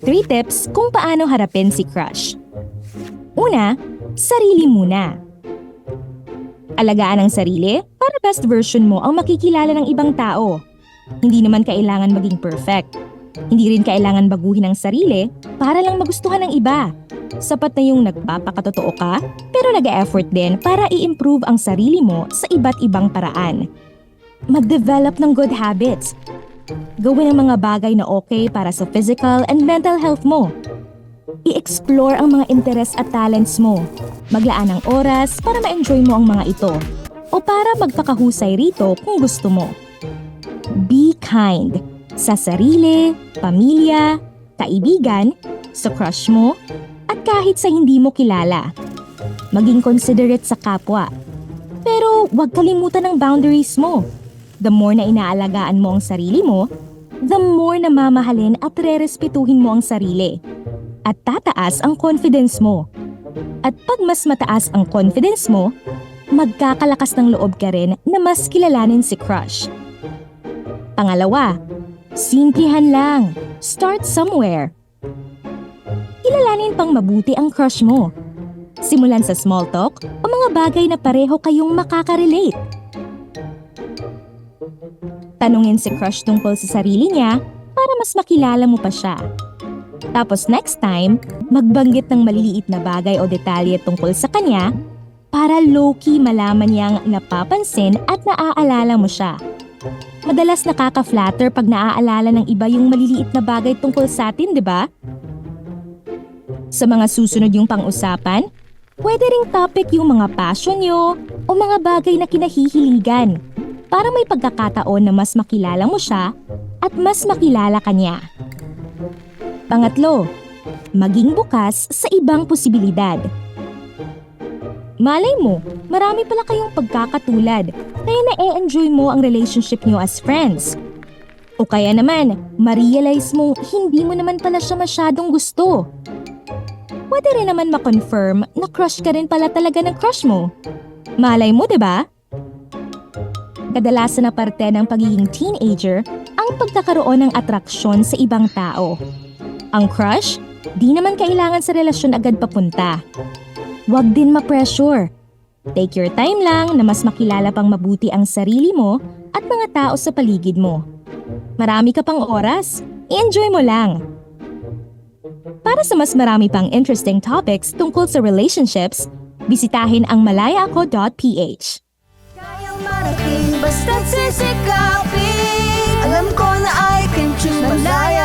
3 tips kung paano harapin si crush. Una, sarili muna. Alagaan ang sarili para best version mo ang makikilala ng ibang tao. Hindi naman kailangan maging perfect. Hindi rin kailangan baguhin ang sarili para lang magustuhan ng iba. Sapat na yung nagpapakatotoo ka pero nag-effort din para i-improve ang sarili mo sa iba't ibang paraan. Mag-develop ng good habits. Gawin ang mga bagay na okay para sa physical and mental health mo. I-explore ang mga interest at talents mo. Maglaan ng oras para ma-enjoy mo ang mga ito. O para magpakahusay rito kung gusto mo. Be kind sa sarili, pamilya, kaibigan, sa crush mo, at kahit sa hindi mo kilala. Maging considerate sa kapwa. Pero huwag kalimutan ang boundaries mo. The more na inaalagaan mo ang sarili mo, the more na mamahalin at rerespetuhin mo ang sarili. At tataas ang confidence mo. At pag mas mataas ang confidence mo, magkakalakas ng loob ka rin na mas kilalanin si crush. Pangalawa, simplihan lang. Start somewhere. Kilalanin pang mabuti ang crush mo. Simulan sa small talk o mga bagay na pareho kayong makaka-relate. Tanungin si crush tungkol sa sarili niya para mas makilala mo pa siya. Tapos next time, magbanggit ng maliliit na bagay o detalye tungkol sa kanya para low-key malaman niyang napapansin at naaalala mo siya. Madalas nakaka-flatter pag naaalala ng iba yung maliliit na bagay tungkol sa atin, di ba? Sa mga susunod yung pang-usapan, pwede ring topic yung mga passion nyo o mga bagay na kinahihiligan para may pagkakataon na mas makilala mo siya at mas makilala ka niya. Pangatlo, maging bukas sa ibang posibilidad. Malay mo, marami pala kayong pagkakatulad kaya na-enjoy mo ang relationship niyo as friends. O kaya naman, ma-realize mo hindi mo naman pala siya masyadong gusto. Pwede rin naman ma-confirm na crush ka rin pala talaga ng crush mo. Malay mo, 'di ba? Kadalasan na parte ng pagiging teenager ang pagkakaroon ng atraksyon sa ibang tao. Ang crush, di naman kailangan sa relasyon agad papunta. Huwag din ma-pressure. Take your time lang na mas makilala pang mabuti ang sarili mo at mga tao sa paligid mo. Marami ka pang oras, i-enjoy mo lang. Para sa mas marami pang interesting topics tungkol sa relationships, bisitahin ang malayaako.ph. Basta't sisikapin Alam ko na I can choose. Malaya